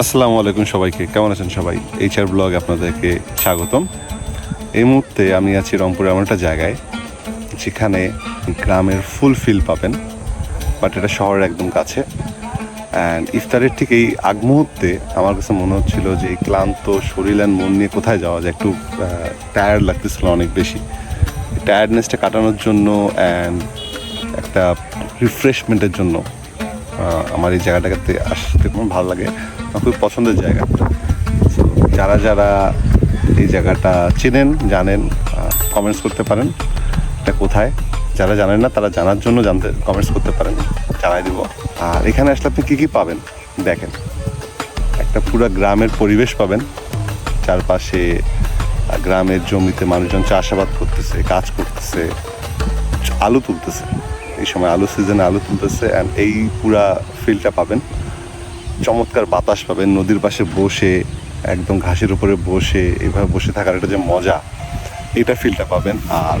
আসসালামু আলাইকুম সবাইকে। কেমন আছেন সবাই? এইচআর ব্লগ আপনাদেরকে স্বাগতম। এই মুহূর্তে আমি আছি রংপুরে এমন একটা জায়গায়, যেখানে গ্রামের ফুল ফিল পাবেন বাট এটা শহরের একদম কাছে। অ্যান্ড ইফতারের ঠিক এই আগ মুহূর্তে আমার কাছে মনে হচ্ছিল যে এই ক্লান্ত শরীর অ্যান্ড মন নিয়ে কোথায় যাওয়া যায়, একটু টায়ার্ড লাগতেছিল অনেক বেশি। টায়ার্ডনেসটা কাটানোর জন্য অ্যান্ড একটা রিফ্রেশমেন্টের জন্য আমার এই জায়গাটাতে আসতে খুব ভালো লাগে। আমার খুব পছন্দের জায়গা। যারা যারা এই জায়গাটা চেনেন, জানেন কমেন্টস করতে পারেন, এটা কোথায়? যারা জানেন না, তারা জানার জন্য জানতে কমেন্টস করতে পারেন। জানাই দিব। আর এখানে আসলে আপনি কী কী পাবেন? দেখেন, একটা পুরো গ্রামের পরিবেশ পাবেন। চারপাশে গ্রামের জমিতে মানুষজন চাষাবাদ করতেছে, কাজ করতেছে, আলু তুলতেছে। এই সময় আলু সিজনে আলু তুলতেছে অ্যান্ড এই পুরা ফিলটা পাবেন। চমৎকার বাতাস পাবেন, নদীর পাশে বসে, একদম ঘাসের উপরে বসে এইভাবে বসে থাকার একটা যে মজা, এটা ফিলটা পাবেন। আর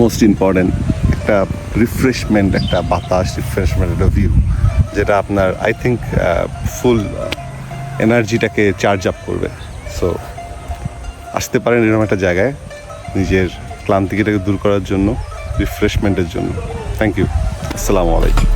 মোস্ট ইম্পর্ট্যান্ট একটা রিফ্রেশমেন্ট একটা বাতাস রিফ্রেশমেন্ট একটা ভিউ যেটা আপনার আই থিঙ্ক ফুল এনার্জিটাকে চার্জ আপ করবে। সো আসতে পারেন এরকম একটা জায়গায়, নিজের ক্লান্তিটাকে দূর করার জন্য। রিফ্রেশমেন্টের জন্য। থ্যাংক ইউ আসসালামু আলাইকুম